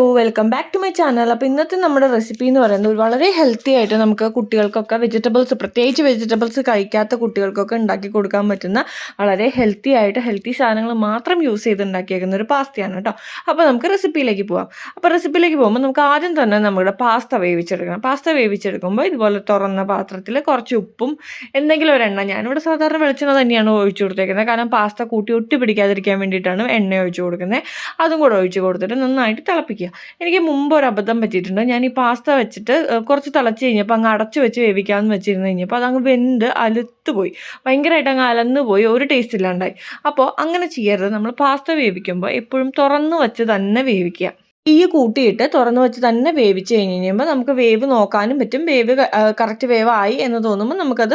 Oh welcome back to my channel അപ്പോൾ ഇന്നത്തെ നമ്മുടെ റെസിപ്പി എന്ന് പറയുന്നത് വളരെ ഹെൽത്തി ആയിട്ട് നമുക്ക് കുട്ടികൾക്കൊക്കെ വെജിറ്റബിൾസ് പ്രത്യേകിച്ച് വെജിറ്റബിൾസ് കഴിക്കാത്ത കുട്ടികൾക്കൊക്കെ ഉണ്ടാക്കി കൊടുക്കാൻ പറ്റുന്ന വളരെ ഹെൽത്തി ആയിട്ട് ഹെൽത്തി സാധനങ്ങൾ മാത്രം യൂസ് ചെയ്ത് ഉണ്ടാക്കിയേക്കുന്ന ഒരു പാസ്തയാണ് കേട്ടോ. അപ്പോൾ നമുക്ക് റെസിപ്പിയിലേക്ക് പോവാം. അപ്പോൾ റെസിപ്പിയിലേക്ക് പോകുമ്പോൾ നമുക്ക് ആദ്യം തന്നെ നമ്മുടെ പാസ്ത വേവിച്ചെടുക്കണം. പാസ്ത വേവിച്ചെടുക്കുമ്പോൾ ഇതുപോലെ തുറന്ന പാത്രത്തിൽ കുറച്ച് ഉപ്പും എന്തെങ്കിലും ഒരു എണ്ണ ഞാനിവിടെ സാധാരണ വെളിച്ചെണ്ണ തന്നെയാണ് ഒഴിച്ചു കൊടുത്തേക്കുന്നത്. കാരണം പാസ്ത കൂട്ടി ഒട്ടി പിടിക്കാതിരിക്കാൻ വേണ്ടിയിട്ടാണ് എണ്ണ ഒഴിച്ചു കൊടുക്കുന്നത്. അതും കൂടെ ഒഴിച്ചു കൊടുത്തിട്ട് നന്നായിട്ട് തിളപ്പിക്കുക. എനിക്ക് മുമ്പ് ഒരു അബദ്ധം പറ്റിയിട്ടുണ്ട്. ഞാൻ ഈ പാസ്ത വെച്ചിട്ട് കുറച്ച് തിളച്ച് കഴിഞ്ഞപ്പോൾ അങ്ങ് അടച്ചു വെച്ച് വേവിക്കാമെന്ന് വെച്ചിരുന്ന് കഴിഞ്ഞപ്പോൾ അതങ്ങ് വെന്ത് അലുത്ത് പോയി ഭയങ്കരമായിട്ട് അങ്ങ് അലന്ന് പോയി ഒരു ടേസ്റ്റ് ഇല്ലാണ്ടായി. അപ്പോൾ അങ്ങനെ ചെയ്യരുത്. നമ്മൾ പാസ്ത വേവിക്കുമ്പോൾ എപ്പോഴും തുറന്ന് വെച്ച് തന്നെ വേവിക്കുക. ഈ കൂട്ടിയിട്ട് തുറന്ന് വെച്ച് തന്നെ വേവിച്ച് കഴിഞ്ഞ് കഴിയുമ്പോൾ നമുക്ക് വേവ് നോക്കാനും പറ്റും. വേവ് കറക്റ്റ് വേവായി എന്ന് തോന്നുമ്പോൾ നമുക്കത്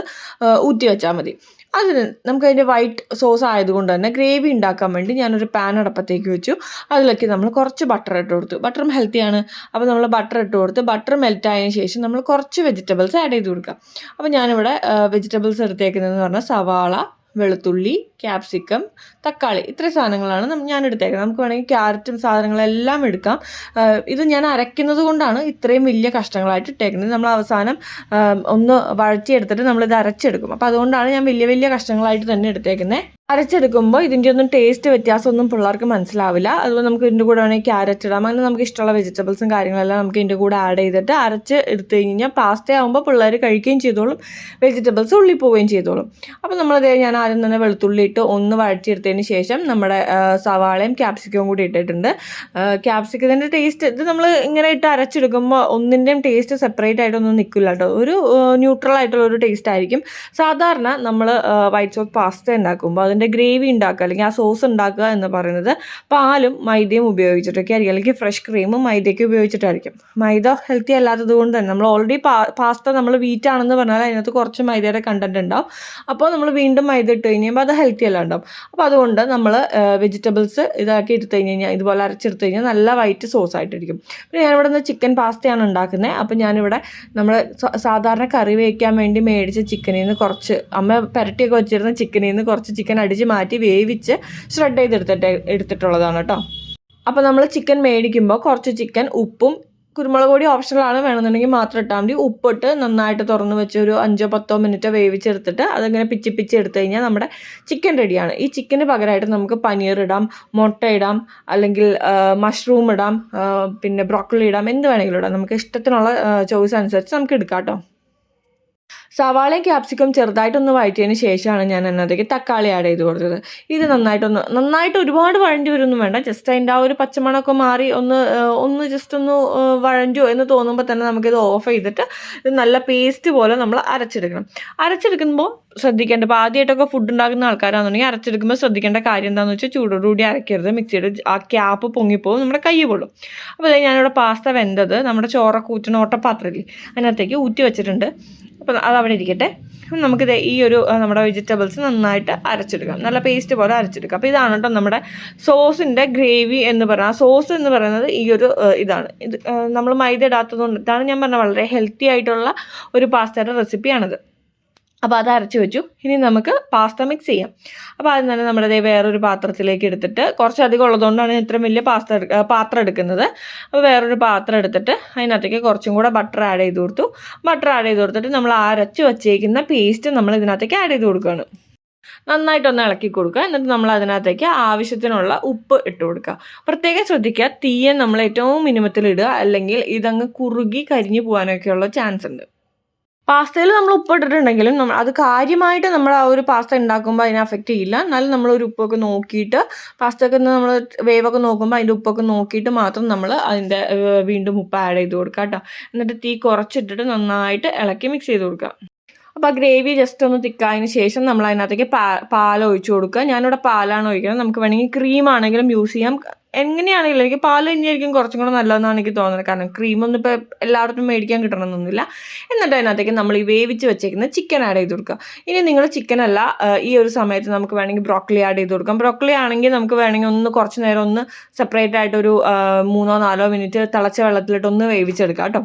ഊറ്റി വെച്ചാൽ മതി. അതിന് നമുക്കതിന്റെ വൈറ്റ് സോസ് ആയതുകൊണ്ട് തന്നെ ഗ്രേവി ഉണ്ടാക്കാൻ വേണ്ടി ഞാനൊരു പാൻ അടപ്പത്തേക്ക് വെച്ചു. അതിലേക്ക് നമ്മൾ കുറച്ച് ബട്ടർ ഇട്ട് കൊടുത്തു. ബട്ടറും ഹെൽത്തിയാണ് അപ്പോൾ നമ്മൾ ബട്ടർ ഇട്ട് കൊടുത്ത് ബട്ടർ മെൽറ്റ് ആയതിനു ശേഷം നമ്മൾ കുറച്ച് വെജിറ്റബിൾസ് ആഡ് ചെയ്ത് കൊടുക്കുക. അപ്പോൾ ഞാനിവിടെ വെജിറ്റബിൾസ് എടുത്തേക്കുന്നതെന്ന് പറഞ്ഞാൽ സവാള വെളുത്തുള്ളി ക്യാപ്സിക്കം തക്കാളി ഇത്രയും സാധനങ്ങളാണ് ഞാൻ എടുത്തേക്കുന്നത് നമുക്ക് വേണമെങ്കിൽ ക്യാരറ്റും സാധനങ്ങളെല്ലാം എടുക്കാം. ഇത് ഞാൻ അരയ്ക്കുന്നത് കൊണ്ടാണ് ഇത്രയും വലിയ കഷ്ടങ്ങളായിട്ട് ഇട്ടേക്കുന്നത്. നമ്മൾ അവസാനം ഒന്ന് വഴറ്റിയെടുത്തിട്ട് നമ്മളിത് അരച്ചെടുക്കും. അപ്പോൾ അതുകൊണ്ടാണ് ഞാൻ വലിയ വലിയ കഷ്ടങ്ങളായിട്ട് തന്നെ എടുത്തേക്കുന്നത് അരച്ചെടുക്കുമ്പോൾ ഇതിന്റെ ഒന്നും ടേസ്റ്റ് വ്യത്യാസമൊന്നും പിള്ളേർക്ക് മനസ്സിലാവില്ല. അതുപോലെ നമുക്ക് ഇതിന്റെ കൂടെ വേണമെങ്കിൽ ക്യാരറ്റ് ഇടാം. അങ്ങനെ നമുക്ക് ഇഷ്ടമുള്ള വെജിറ്റബിൾസും കാര്യങ്ങളെല്ലാം നമുക്ക് ഇതിന്റെ കൂടെ ആഡ് ചെയ്തിട്ട് അരച്ച് എടുത്തു കഴിഞ്ഞാൽ പാസ്ത ആകുമ്പോൾ പിള്ളേർ കഴിക്കുകയും ചെയ്തോളും. വെജിറ്റബിൾസ് ഉള്ളിൽ പോവുകയും ചെയ്തോളും. അപ്പോൾ നമ്മളത് ഞാൻ ആദ്യം തന്നെ വെളുത്തുള്ളി ഇട്ട് ഒന്ന് വഴറ്റിയെടുത്തതിന് ശേഷം നമ്മുടെ സവാളയും ക്യാപ്സിക്കവും കൂടി ഇട്ടിട്ടുണ്ട്. ക്യാപ്സിക്കത്തിന്റെ ടേസ്റ്റ് ഇത് നമ്മൾ ഇങ്ങനെ ഇട്ട് അരച്ചെടുക്കുമ്പോൾ ഒന്നിന്റെയും ടേസ്റ്റ് സെപ്പറേറ്റ് ആയിട്ടൊന്നും നിൽക്കില്ല കേട്ടോ. ഒരു ന്യൂട്രൽ ആയിട്ടുള്ള ഒരു ടേസ്റ്റ് ആയിരിക്കും. സാധാരണ നമ്മൾ വൈറ്റ് സോസ് പാസ്ത ഉണ്ടാക്കുമ്പോൾ അതിന്റെ ഗ്രേവി ഉണ്ടാക്കുക അല്ലെങ്കിൽ ആ സോസ് ഉണ്ടാക്കുക എന്ന് പറയുന്നത് പാലും മൈദയും ഉപയോഗിച്ചിട്ടൊക്കെ ആയിരിക്കും. അല്ലെങ്കിൽ ഫ്രഷ് ക്രീമും മൈദയൊക്കെ ഉപയോഗിച്ചിട്ടായിരിക്കും. മൈദ ഹെൽത്തി അല്ലാത്തത് കൊണ്ട് തന്നെ നമ്മൾ ഓൾറെഡി പാസ്ത നമ്മൾ വീറ്റ് ആണെന്ന് പറഞ്ഞാൽ അതിനകത്ത് കുറച്ച് മൈദയുടെ കണ്ടന്റ് ഉണ്ടാവും. അപ്പോൾ നമ്മൾ വീണ്ടും മൈദ ഇട്ട് കഴിയുമ്പോൾ അത് ഹെൽത്തി അല്ല ഉണ്ടാവും. അപ്പോൾ അതുകൊണ്ട് നമ്മൾ വെജിറ്റബിൾസ് ഇതാക്കി എടുത്തു കഴിഞ്ഞ് കഴിഞ്ഞാൽ ഇതുപോലെ അരച്ചെടുത്ത് കഴിഞ്ഞാൽ നല്ല വൈറ്റ് സോസ് ആയിട്ടിരിക്കും. പിന്നെ ഞാനിവിടെ നിന്ന് ചിക്കൻ പാസ്തയാണ് ഉണ്ടാക്കുന്നത്. അപ്പോൾ ഞാനിവിടെ നമ്മൾ സാധാരണ കറി വയ്ക്കാൻ വേണ്ടി മേടിച്ച ചിക്കനിൽ നിന്ന് കുറച്ച് അമ്മ പുരട്ടിയൊക്കെ വെച്ചിരുന്ന ചിക്കനിൽ നിന്ന് കുറച്ച് ചിക്കൻ അടിച്ച് മാറ്റി വേവിച്ച് ഷ്രെഡ് ചെയ്തെടുത്തിട്ട് എടുത്തിട്ടുള്ളതാണ് കേട്ടോ അപ്പോൾ നമ്മൾ ചിക്കൻ മേടിക്കുമ്പോൾ കുറച്ച് ചിക്കൻ ഉപ്പും കുരുമുളക് പൊടി ഓപ്ഷണലാണ് വേണമെന്നുണ്ടെങ്കിൽ മാത്രം ഇട്ടാൽ മതി. ഉപ്പിട്ട് നന്നായിട്ട് തുറന്ന് വെച്ച് ഒരു അഞ്ചോ പത്തോ മിനിറ്റ് വേവിച്ചെടുത്തിട്ട് അതങ്ങനെ പിച്ചി പിച്ചി എടുത്തു കഴിഞ്ഞാൽ നമ്മുടെ ചിക്കൻ റെഡിയാണ് ഈ ചിക്കന് പകരമായിട്ട് നമുക്ക് പനീർ ഇടാം മുട്ട ഇടാം അല്ലെങ്കിൽ മഷ്റൂം ഇടാം പിന്നെ ബ്രോക്കലി ഇടാം എന്ത് വേണമെങ്കിലും ഇടാം. നമുക്ക് ഇഷ്ടത്തിനുള്ള ചോയ്സ് അനുസരിച്ച് നമുക്ക് എടുക്കാം കേട്ടോ സവാളയും ക്യാപ്സിക്കം ചെറുതായിട്ടൊന്ന് വഴറ്റിയതിന് ശേഷമാണ് ഞാൻ അതിനകത്തേക്ക് തക്കാളി ആഡ് ചെയ്ത് കൊടുത്തത്. ഇത് നന്നായിട്ടൊന്ന് നന്നായിട്ട് ഒരുപാട് വഴണ്ടി വരുമൊന്നും വേണ്ട. ജസ്റ്റ് അതിന്റെ ആ ഒരു പച്ചമണമൊക്കെ മാറി ഒന്ന് ഒന്ന് ജസ്റ്റ് ഒന്ന് വഴഞ്ഞു എന്ന് തോന്നുമ്പോൾ തന്നെ നമുക്കിത് ഓഫ് ചെയ്തിട്ട് ഇത് നല്ല പേസ്റ്റ് പോലെ നമ്മൾ അരച്ചെടുക്കണം. അരച്ചെടുക്കുമ്പോൾ ശ്രദ്ധിക്കേണ്ട ഇപ്പോൾ ആദ്യമായിട്ടൊക്കെ ഫുഡ് ഉണ്ടാക്കുന്ന ആൾക്കാരാണെന്നുണ്ടെങ്കിൽ അരച്ചെടുക്കുമ്പോൾ ശ്രദ്ധിക്കേണ്ട കാര്യം എന്താണെന്ന് വെച്ചാൽ ചൂടോടുകൂടി അരയ്ക്കരുത് മിക്സിയുടെ ആ ക്യാപ്പ് പൊങ്ങിപ്പോകും നമ്മുടെ കൈ പൊള്ളും അപ്പോൾ ഞാനിവിടെ പാസ്ത വെന്തത് നമ്മുടെ ചോറൊക്കെ ഊറ്റുന്ന ഓട്ടപ്പാത്രമില്ലേ അതിനകത്തേക്ക് ഊറ്റി വെച്ചിട്ടുണ്ട്. അപ്പോൾ അത് അവിടെ ഇരിക്കട്ടെ. നമുക്കിത് ഈ ഒരു നമ്മുടെ വെജിറ്റബിൾസ് നന്നായിട്ട് അരച്ചെടുക്കാം. നല്ല പേസ്റ്റ് പോലെ അരച്ചെടുക്കാം. അപ്പോൾ ഇതാണ് കേട്ടോ നമ്മുടെ സോസിന്റെ ഗ്രേവി എന്ന് പറഞ്ഞാൽ സോസ് എന്ന് പറയുന്നത് ഈ ഒരു ഇതാണ്. ഇത് നമ്മൾ മൈദ ഇടാത്തത് ഇതാണ് ഞാൻ പറഞ്ഞ വളരെ ഹെൽത്തി ആയിട്ടുള്ള ഒരു പാസ്തയുടെ റെസിപ്പിയാണിത് അപ്പോൾ അത് അരച്ച് വെച്ചു. ഇനി നമുക്ക് പാസ്ത മിക്സ് ചെയ്യാം. അപ്പോൾ അത് തന്നെ നമ്മുടെ വേറൊരു പാത്രത്തിലേക്ക് എടുത്തിട്ട് കുറച്ചധികം ഉള്ളതുകൊണ്ടാണ് ഇത്രയും വലിയ പാസ്ത പാത്രം എടുക്കുന്നത്. അപ്പോൾ വേറൊരു പാത്രം എടുത്തിട്ട് അതിനകത്തേക്ക് കുറച്ചും കൂടെ ബട്ടർ ആഡ് ചെയ്ത് കൊടുത്തു. ബട്ടർ ആഡ് ചെയ്ത് കൊടുത്തിട്ട് നമ്മൾ അരച്ച് വച്ചേക്കുന്ന പേസ്റ്റ് നമ്മൾ ഇതിനകത്തേക്ക് ആഡ് ചെയ്ത് കൊടുക്കുകയാണ്. നന്നായിട്ടൊന്ന് ഇളക്കി കൊടുക്കുക. എന്നിട്ട് നമ്മൾ അതിനകത്തേക്ക് ആവശ്യത്തിനുള്ള ഉപ്പ് ഇട്ട് കൊടുക്കുക. പ്രത്യേകം ശ്രദ്ധിക്കുക തീയെ നമ്മൾ ഏറ്റവും മിനിമത്തിൽ ഇടുക. അല്ലെങ്കിൽ ഇതങ്ങ് കുറുകി കരിഞ്ഞു പോകാനൊക്കെയുള്ള ചാൻസ് ഉണ്ട്. പാസ്തയിൽ നമ്മൾ ഉപ്പ് ഇട്ടിട്ടുണ്ടെങ്കിലും നമ്മൾ അത് കാര്യമായിട്ട് നമ്മൾ ആ ഒരു പാസ്ത ഉണ്ടാക്കുമ്പോൾ അതിനെ അഫക്റ്റ് ചെയ്യില്ല. എന്നാലും നമ്മൾ ഒരു ഉപ്പൊക്കെ നോക്കിയിട്ട് പാസ്തയൊക്കെ നമ്മൾ വേവൊക്കെ നോക്കുമ്പോൾ അതിന്റെ ഉപ്പൊക്കെ നോക്കിയിട്ട് മാത്രം നമ്മൾ അതിന്റെ വീണ്ടും ഉപ്പ് ആഡ് ചെയ്ത് കൊടുക്കുക കേട്ടോ. എന്നിട്ട് തീ കുറച്ചിട്ടിട്ട് നന്നായിട്ട് ഇളക്കി മിക്സ് ചെയ്ത് കൊടുക്കുക. അപ്പോൾ ആ ഗ്രേവി ജസ്റ്റ് ഒന്ന് തിക്കായതിന് ശേഷം നമ്മൾ അതിനകത്തേക്ക് പാ പാൽ കൊടുക്കുക. ഞാനിവിടെ പാലാണ് ഒഴിക്കുന്നത്. നമുക്ക് വേണമെങ്കിൽ ക്രീം ആണെങ്കിലും യൂസ് ചെയ്യാം. എങ്ങനെയാണെങ്കിലും എനിക്ക് പാൽ തന്നെയായിരിക്കും കുറച്ചും കൂടെ നല്ലതെന്നാണ് എനിക്ക് തോന്നുന്നത്. കാരണം ക്രീമൊന്നും ഇപ്പോൾ എല്ലായിടത്തും മേടിക്കാൻ കിട്ടണമെന്നൊന്നുമില്ല. എന്നിട്ട് അതിനകത്തേക്ക് നമ്മൾ ഈ വേവിച്ച് വെച്ചേക്കുന്ന ചിക്കൻ ആഡ് ചെയ്ത് കൊടുക്കുക. ഇനി നിങ്ങൾ ചിക്കൻ അല്ല ഈ ഒരു സമയത്ത് നമുക്ക് വേണമെങ്കിൽ ബ്രോക്കലി ആഡ് ചെയ്ത് കൊടുക്കാം. ബ്രോക്കലി ആണെങ്കിൽ നമുക്ക് വേണമെങ്കിൽ ഒന്ന് കുറച്ച് നേരം ഒന്ന് സെപ്പറേറ്റ് ആയിട്ടൊരു മൂന്നോ നാലോ മിനിറ്റ് തിളച്ച വെള്ളത്തിലിട്ട് ഒന്ന് വേവിച്ചെടുക്കാം കേട്ടോ.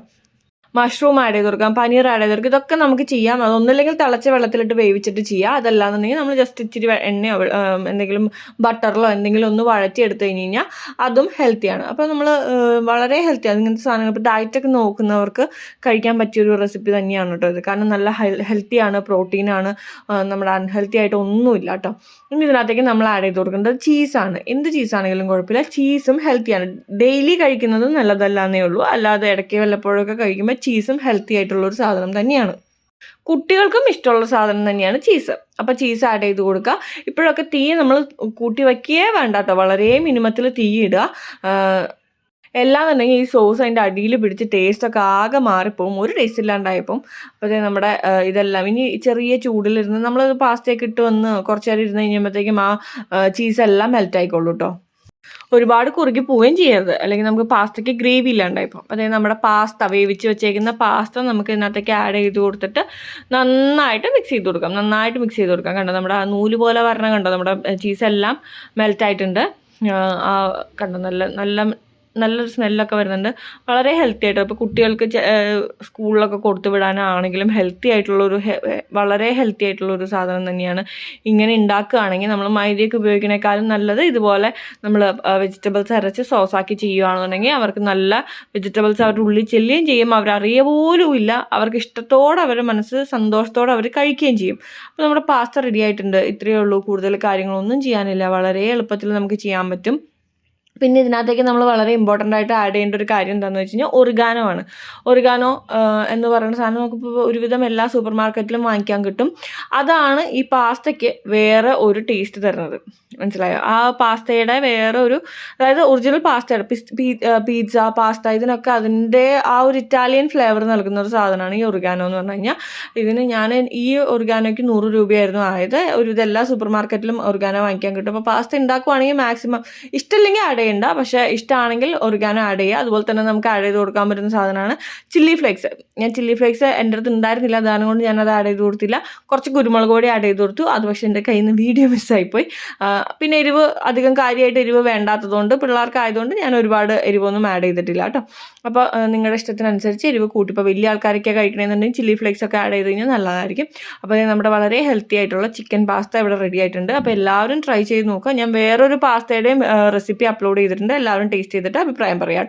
മഷ്റൂം ആഡ് ചെയ്ത് കൊടുക്കാം പനീർ ആഡ് ചെയ്ത് കൊടുക്കാം. ഇതൊക്കെ നമുക്ക് ചെയ്യാം. അതൊന്നുമില്ലെങ്കിൽ തിളച്ച വെള്ളത്തിലിട്ട് വേവിച്ചിട്ട് ചെയ്യാം. അതല്ലാന്നുണ്ടെങ്കിൽ നമ്മൾ ജസ്റ്റ് ഇച്ചിരി എണ്ണയോ എന്തെങ്കിലും ബട്ടറിലോ എന്തെങ്കിലും ഒന്ന് വഴറ്റി എടുത്തു കഴിഞ്ഞ് കഴിഞ്ഞാൽ അതും ഹെൽത്തിയാണ് അപ്പോൾ നമ്മൾ വളരെ ഹെൽത്തിയാണ് ഇങ്ങനത്തെ സാധനങ്ങൾ. ഇപ്പോൾ ഡയറ്റൊക്കെ നോക്കുന്നവർക്ക് കഴിക്കാൻ പറ്റിയൊരു റെസിപ്പി തന്നെയാണ് കേട്ടോ ഇത്. കാരണം നല്ല ഹെൽത്തിയാണ് പ്രോട്ടീനാണ് നമ്മുടെ അൺഹെൽത്തി ആയിട്ട് ഒന്നുമില്ല കേട്ടോ. ഇനി ഇതിനകത്തേക്ക് നമ്മൾ ആഡ് ചെയ്ത് കൊടുക്കേണ്ടത് ചീസാണ് എന്ത് ചീസാണെങ്കിലും കുഴപ്പമില്ല. ചീസും ഹെൽത്തിയാണ് ഡെയിലി കഴിക്കുന്നത് നല്ലതല്ലാന്നേ ഉള്ളൂ. അല്ലാതെ ഇടയ്ക്ക് വല്ലപ്പോഴൊക്കെ കഴിക്കുമ്പോൾ ചീസും ഹെൽത്തി ആയിട്ടുള്ള ഒരു സാധനം തന്നെയാണ്. കുട്ടികൾക്കും ഇഷ്ടമുള്ള സാധനം തന്നെയാണ് ചീസ് അപ്പോൾ ചീസ് ആഡ് ചെയ്ത് കൊടുക്കുക. ഇപ്പോഴൊക്കെ തീ നമ്മൾ കൂട്ടി വയ്ക്കുകയേ വേണ്ട കേട്ടോ വളരെ മിനിമത്തിൽ തീ ഇടുക. എല്ലാം എല്ലാന്നുണ്ടെങ്കിൽ ഈ സോസ് അതിന്റെ അടിയിൽ പിടിച്ച് ടേസ്റ്റൊക്കെ ആകെ മാറിപ്പോവും. ഒരു ടേസ്റ്റ് ഇല്ലാണ്ടായപ്പം അപ്പോൾ നമ്മുടെ ഇതെല്ലാം ഇനി ചെറിയ ചൂടിലിരുന്ന് നമ്മൾ പാസ്റ്റയൊക്കെ ഇട്ട് വന്ന് കുറച്ച് നേരം ഇരുന്ന് കഴിഞ്ഞപ്പോഴത്തേക്കും ആ ചീസെല്ലാം മെൽറ്റ് ആയിക്കോളൂ കേട്ടോ ഒരുപാട് കുറുകി പോവുകയും ചെയ്യരുത്. അല്ലെങ്കിൽ നമുക്ക് പാസ്തയ്ക്ക് ഗ്രേവി ഇല്ലാണ്ടായിപ്പോൾ അതായത് നമ്മുടെ പാസ്ത വേവിച്ച് വെച്ചേക്കുന്ന പാസ്ത നമുക്ക് ഇതിനകത്തേക്ക് ആഡ് ചെയ്ത് കൊടുത്തിട്ട് നന്നായിട്ട് മിക്സ് ചെയ്ത് കൊടുക്കാം. നന്നായിട്ട് മിക്സ് ചെയ്ത് കൊടുക്കാം. കണ്ടോ? നമ്മുടെ ആ നൂൽ പോലെ വരണം കണ്ടോ? നമ്മുടെ ചീസെല്ലാം മെൽറ്റായിട്ടുണ്ട് കണ്ടോ? നല്ല നല്ല നല്ലൊരു സ്മെല്ലൊക്കെ വരുന്നുണ്ട്. വളരെ ഹെൽത്തി ആയിട്ട് ഇപ്പോൾ കുട്ടികൾക്ക് സ്കൂളിലൊക്കെ കൊടുത്തു വിടാനാണെങ്കിലും ഹെൽത്തി ആയിട്ടുള്ളൊരു വളരെ ഹെൽത്തി ആയിട്ടുള്ളൊരു സാധനം തന്നെയാണ്. ഇങ്ങനെ ഉണ്ടാക്കുകയാണെങ്കിൽ നമ്മൾ മൈദയൊക്കെ ഉപയോഗിക്കുന്നേക്കാളും നല്ലത് ഇതുപോലെ നമ്മൾ വെജിറ്റബിൾസ് അരച്ച് സോസാക്കി ചെയ്യുകയാണെന്നുണ്ടെങ്കിൽ അവർക്ക് നല്ല വെജിറ്റബിൾസ് അവരുടെ ഉള്ളിൽ ചെല്ലുകയും ചെയ്യും. അവർ അറിയ പോലും ഇല്ല. അവർക്ക് ഇഷ്ടത്തോടെ അവരുടെ മനസ്സ് സന്തോഷത്തോടെ അവർ കഴിക്കുകയും ചെയ്യും. അപ്പോൾ നമ്മുടെ പാസ്ത റെഡി ആയിട്ടുണ്ട്. ഇത്രയേ ഉള്ളൂ. കൂടുതൽ കാര്യങ്ങളൊന്നും ചെയ്യാനില്ല. വളരെ എളുപ്പത്തിൽ നമുക്ക് ചെയ്യാൻ പറ്റും. പിന്നെ ഇതിനകത്തേക്ക് നമ്മൾ വളരെ ഇമ്പോർട്ടന്റ് ആയിട്ട് ആഡ് ചെയ്യേണ്ട ഒരു കാര്യം എന്താണെന്ന് വെച്ച് കഴിഞ്ഞാൽ ഒറിഗാനോ ആണ്. ഒറിഗാനോ എന്ന് പറയുന്ന സാധനം നമുക്കിപ്പോൾ ഒരുവിധം എല്ലാ സൂപ്പർ മാർക്കറ്റിലും വാങ്ങിക്കാൻ കിട്ടും. അതാണ് ഈ പാസ്തയ്ക്ക് വേറെ ഒരു ടേസ്റ്റ് തരുന്നത്. മനസ്സിലായോ? ആ പാസ്തയുടെ വേറെ ഒരു അതായത് ഒറിജിനൽ പാസ്തയുടെ പിസ് പാസ്ത ഇതിനൊക്കെ അതിന്റെ ആ ഒരു ഇറ്റാലിയൻ ഫ്ലേവർ നൽകുന്ന ഒരു സാധനമാണ് ഈ ഒറിഗാനോ എന്ന് പറഞ്ഞു കഴിഞ്ഞാൽ ഇതിന് ഞാൻ ഈ ഒറിഗാനോയ്ക്ക് നൂറ് രൂപയായിരുന്നു ആയത്. ഒരുവിധം എല്ലാ സൂപ്പർ മാർക്കറ്റിലും ഒറിഗാനോ വാങ്ങിക്കാൻ കിട്ടും. അപ്പോൾ പാസ്ത ഉണ്ടാക്കുവാണെങ്കിൽ മാക്സിമം ഇഷ്ടമില്ലെങ്കിൽ ആഡ് ചെയ്യണ്ട പക്ഷേ ഇഷ്ടമാണെങ്കിൽ ഒറിഗാനോ ആഡ് ചെയ്യുക. അതുപോലെ തന്നെ നമുക്ക് ആഡ് ചെയ്ത് കൊടുക്കാൻ പറ്റുന്ന സാധനമാണ് ചില്ലി ഫ്ലേക്സ്. ഞാൻ ചില്ലി ഫ്ലേക്സ് എന്റെ അടുത്ത് ഉണ്ടായിരുന്നില്ല. അതാണ് കൊണ്ട് ഞാനത് ആഡ് ചെയ്ത് കൊടുത്തില്ല. കുറച്ച് കുരുമുളക് പൊടി ആഡ് ചെയ്ത് കൊടുത്തു. അത് പക്ഷേ എന്റെ കയ്യിൽ നിന്ന് വീഡിയോ മിസ്സായിപ്പോയി. പിന്നെ എരിവ് അധികം കാര്യമായിട്ട് എരിവ് വേണ്ടാത്തതുകൊണ്ട് പിള്ളേർക്കായതുകൊണ്ട് ഞാൻ ഒരുപാട് എരിവൊന്നും ആഡ് ചെയ്തിട്ടില്ല കേട്ടോ. അപ്പോൾ നിങ്ങളുടെ ഇഷ്ടത്തിനനുസരിച്ച് എരിവ് കൂട്ടി. ഇപ്പോൾ വലിയ ആൾക്കാരൊക്കെ കഴിക്കണമെന്നുണ്ടെങ്കിൽ ചില്ലി ഫ്ലേക്സ് ഒക്കെ ആഡ് ചെയ്ത് കഴിഞ്ഞാൽ നല്ലതായിരിക്കും. അപ്പോൾ നമ്മുടെ വളരെ ഹെൽത്തി ആയിട്ടുള്ള ചിക്കൻ പാസ്ത ഇവിടെ റെഡി ആയിട്ടുണ്ട്. അപ്പോൾ എല്ലാവരും ട്രൈ ചെയ്ത് നോക്കുക. ഞാൻ വേറൊരു പാസ്തയുടെയും റെസിപ്പി അപ്ലോഡ് ചെയ്തിട്ടുണ്ട്. എല്ലാവരും ടേസ്റ്റ് ചെയ്തിട്ട് അഭിപ്രായം പറയാം.